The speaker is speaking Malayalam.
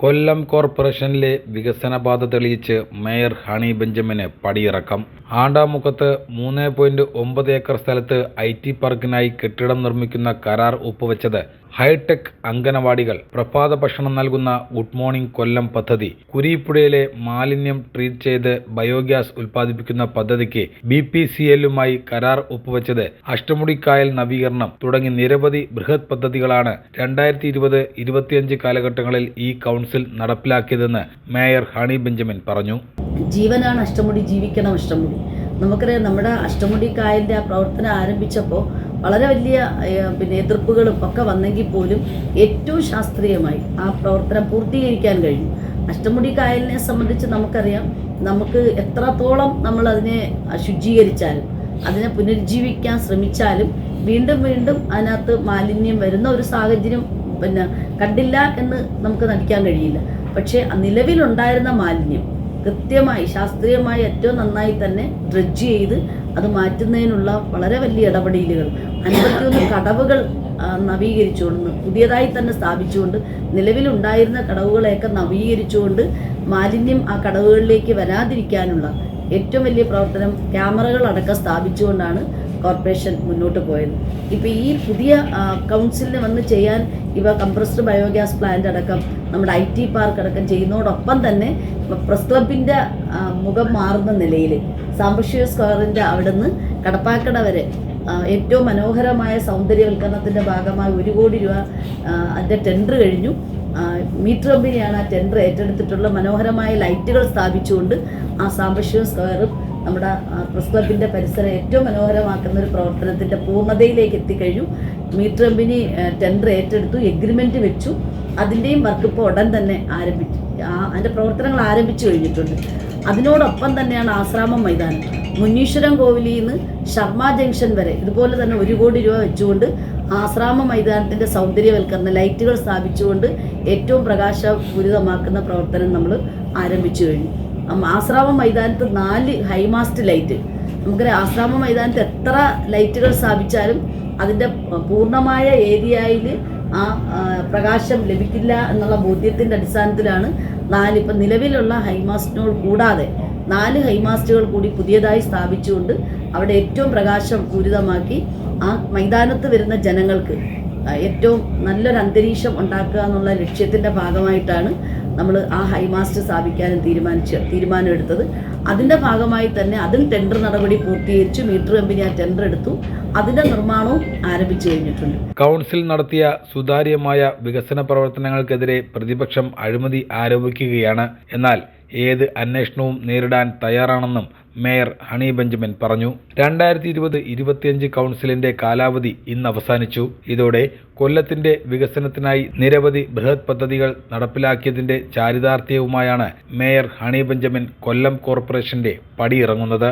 കൊല്ലം കോർപ്പറേഷനിലെ വികസന പാത തെളിയിച്ച് മേയർ ഹണി ബെഞ്ചമിന് പടിയിറക്കം. ആണ്ടാമുഖത്ത് മൂന്ന് പോയിന്റ് ഒമ്പത് ഏക്കർ സ്ഥലത്ത് ഐ ടി പാർക്കിനായി കെട്ടിടം നിർമ്മിക്കുന്ന കരാർ ഒപ്പുവെച്ചത് ഹൈടെക് അംഗനവാടികൾ പ്രഭാത ഭക്ഷണം നൽകുന്ന ഗുഡ് മോർണിംഗ് കൊല്ലം പദ്ധതി കുരീപ്പുഴയിലെ മാലിന്യം ട്രീറ്റ് ചെയ്ത് ബയോഗ്യാസ് ഉൽപ്പാദിപ്പിക്കുന്ന പദ്ധതിക്ക് ബി പി സി എല്ലുമായി കരാർ ഒപ്പുവെച്ചത് അഷ്ടമുടിക്കായൽ നവീകരണം തുടങ്ങി നിരവധി ബൃഹത് പദ്ധതികളാണ് രണ്ടായിരത്തി ഇരുപത് ഇരുപത്തിയഞ്ച് കാലഘട്ടങ്ങളിൽ ഈ കൗൺസിൽ നടപ്പിലാക്കിയതെന്ന് മേയർ ഹണി ബെഞ്ചമിൻ പറഞ്ഞു. ജീവനാണ് അഷ്ടമുടി ജീവിക്കണം അഷ്ടമുടി. നമുക്കറിയാം നമ്മുടെ അഷ്ടമുടി കായലിന്റെ ആ പ്രവർത്തനം ആരംഭിച്ചപ്പോൾ വളരെ വലിയ പിന്നെ എതിർപ്പുകളും ഒക്കെ വന്നെങ്കിൽ പോലും ഏറ്റവും ശാസ്ത്രീയമായി ആ പ്രവർത്തനം പൂർത്തീകരിക്കാൻ കഴിഞ്ഞു അഷ്ടമുടി കായലിനെ സംബന്ധിച്ച് നമുക്കറിയാം. നമുക്ക് എത്രത്തോളം നമ്മൾ അതിനെ ശുചീകരിച്ചാലും അതിനെ പുനരുജ്ജീവിക്കാൻ ശ്രമിച്ചാലും വീണ്ടും വീണ്ടും അതിനകത്ത് മാലിന്യം വരുന്ന ഒരു സാഹചര്യം പിന്നെ കണ്ടില്ല എന്ന് നമുക്ക് നടിക്കാൻ കഴിയില്ല. പക്ഷേ നിലവിലുണ്ടായിരുന്ന മാലിന്യം കൃത്യമായി ശാസ്ത്രീയമായി ഏറ്റവും നന്നായി തന്നെ ഡ്രഡ്ജ് ചെയ്ത് അത് മാറ്റുന്നതിനുള്ള വളരെ വലിയ ഇടപെടലുകൾ. അൻപത്തിയൊന്ന് കടവുകൾ നവീകരിച്ചുകൊണ്ട് പുതിയതായി തന്നെ സ്ഥാപിച്ചുകൊണ്ട് നിലവിലുണ്ടായിരുന്ന കടവുകളെയൊക്കെ നവീകരിച്ചുകൊണ്ട് മാലിന്യം ആ കടവുകളിലേക്ക് വരാതിരിക്കാനുള്ള ഏറ്റവും വലിയ പ്രവർത്തനം ക്യാമറകൾ അടക്കം സ്ഥാപിച്ചുകൊണ്ടാണ് കോർപ്പറേഷൻ മുന്നോട്ട് പോയത്. ഇപ്പോൾ ഈ പുതിയ കൗൺസിലിന് വന്ന് ചെയ്യാൻ ഇവ കംപ്രസ്ഡ് ബയോഗ്യാസ് പ്ലാന്റ് അടക്കം നമ്മുടെ ഐ ടി പാർക്ക് അടക്കം ചെയ്യുന്നതോടൊപ്പം തന്നെ പ്രസ് ക്ലബിന്റെ മുഖം മാറുന്ന നിലയിൽ സാമ്പശിക സ്ക്വയറിന്റെ അവിടെ നിന്ന് കടപ്പാക്കട വരെ ഏറ്റവും മനോഹരമായ സൗന്ദര്യവൽക്കരണത്തിന്റെ ഭാഗമായി ഒരു കോടി രൂപ അതിന്റെ ടെൻഡർ കഴിഞ്ഞു. മീറ്റർ കമ്പനിയാണ് ആ ടെൻഡർ ഏറ്റെടുത്തിട്ടുള്ള മനോഹരമായ ലൈറ്റുകൾ സ്ഥാപിച്ചുകൊണ്ട് ആ സാമ്പശിക സ്ക്വയറും നമ്മുടെ പ്രസ് ക്ലബിന്റെ പരിസരം ഏറ്റവും മനോഹരമാക്കുന്ന ഒരു പ്രവർത്തനത്തിന്റെ പൂർണതയിലേക്ക് എത്തിക്കഴിഞ്ഞു. മീറ്റ് കമ്പനി ടെൻഡർ ഏറ്റെടുത്തു എഗ്രിമെന്റ് വെച്ചു. അതിന്റെയും വർക്ക് ഇപ്പോൾ ഉടൻ തന്നെ ആരംഭിച്ചു അതിന്റെ പ്രവർത്തനങ്ങൾ ആരംഭിച്ചു കഴിഞ്ഞിട്ടുണ്ട്. അതിനോടൊപ്പം തന്നെയാണ് ആശ്രാമം മൈതാനം. മുനീശ്വരം കോവിലിൽ നിന്ന് ശർമ്മ ജംഗ്ഷൻ വരെ ഇതുപോലെ തന്നെ ഒരു കോടി രൂപ വെച്ചുകൊണ്ട് ആശ്രാമ മൈതാനത്തിന്റെ സൗന്ദര്യവൽക്കരണം ലൈറ്റുകൾ സ്ഥാപിച്ചുകൊണ്ട് ഏറ്റവും പ്രകാശപൂരിതമാക്കുന്ന പ്രവർത്തനം നമ്മൾ ആരംഭിച്ചു കഴിഞ്ഞു. ആശ്രാമ മൈതാനത്ത് നാല് ഹൈമാസ്റ്റ് ലൈറ്റ്. നമുക്ക് ആശ്രാമ മൈതാനത്ത് എത്ര ലൈറ്റുകൾ സ്ഥാപിച്ചാലും അതിന്റെ പൂർണമായ ഏരിയയിൽ ആ പ്രകാശം ലഭിക്കില്ല എന്നുള്ള ബോധ്യത്തിന്റെ അടിസ്ഥാനത്തിലാണ് നാല് ഇപ്പം നിലവിലുള്ള ഹൈമാസ്റ്റിനോട് കൂടാതെ നാല് ഹൈമാസ്റ്റുകൾ കൂടി പുതിയതായി സ്ഥാപിച്ചുകൊണ്ട് അവിടെ ഏറ്റവും പ്രകാശം പൂരിതമാക്കി ആ മൈതാനത്ത് വരുന്ന ജനങ്ങൾക്ക് ഏറ്റവും നല്ലൊരു അന്തരീക്ഷം ഉണ്ടാക്കുക എന്നുള്ള ലക്ഷ്യത്തിന്റെ ഭാഗമായിട്ടാണ് നമ്മൾ ആ ഹൈമാസ്റ്റ് സ്ഥാപിക്കാനും തീരുമാനിച്ച് തീരുമാനമെടുത്തത്. അതിന്റെ ഭാഗമായി തന്നെ അതിൽ ടെൻഡർ നടപടി പൂർത്തീകരിച്ചു മീറ്റർ കമ്പനി ആ ടെൻഡർ എടുത്തു. അതിന്റെ നിർമ്മാണവും ആരംഭിച്ചു കഴിഞ്ഞിട്ടുണ്ട്. കൗൺസിൽ നടത്തിയ സുതാര്യമായ വികസന പ്രവർത്തനങ്ങൾക്കെതിരെ പ്രതിപക്ഷം അഴിമതി ആരോപിക്കുകയാണ്. എന്നാൽ ഏത് അന്വേഷണവും നേരിടാൻ തയ്യാറാണെന്നും മേയർ ഹണി ബെഞ്ചമിൻ പറഞ്ഞു. രണ്ടായിരത്തി ഇരുപത് ഇരുപത്തിയഞ്ച് കൗൺസിലിന്റെ കാലാവധി ഇന്ന് അവസാനിച്ചു. ഇതോടെ കൊല്ലത്തിന്റെ വികസനത്തിനായി നിരവധി ബൃഹത് പദ്ധതികൾ നടപ്പിലാക്കിയതിന്റെ ചാരിതാർത്ഥ്യവുമായാണ് മേയർ ഹണി ബെഞ്ചമിൻ കൊല്ലം കോർപ്പറേഷന്റെ പടിയിറങ്ങുന്നത്.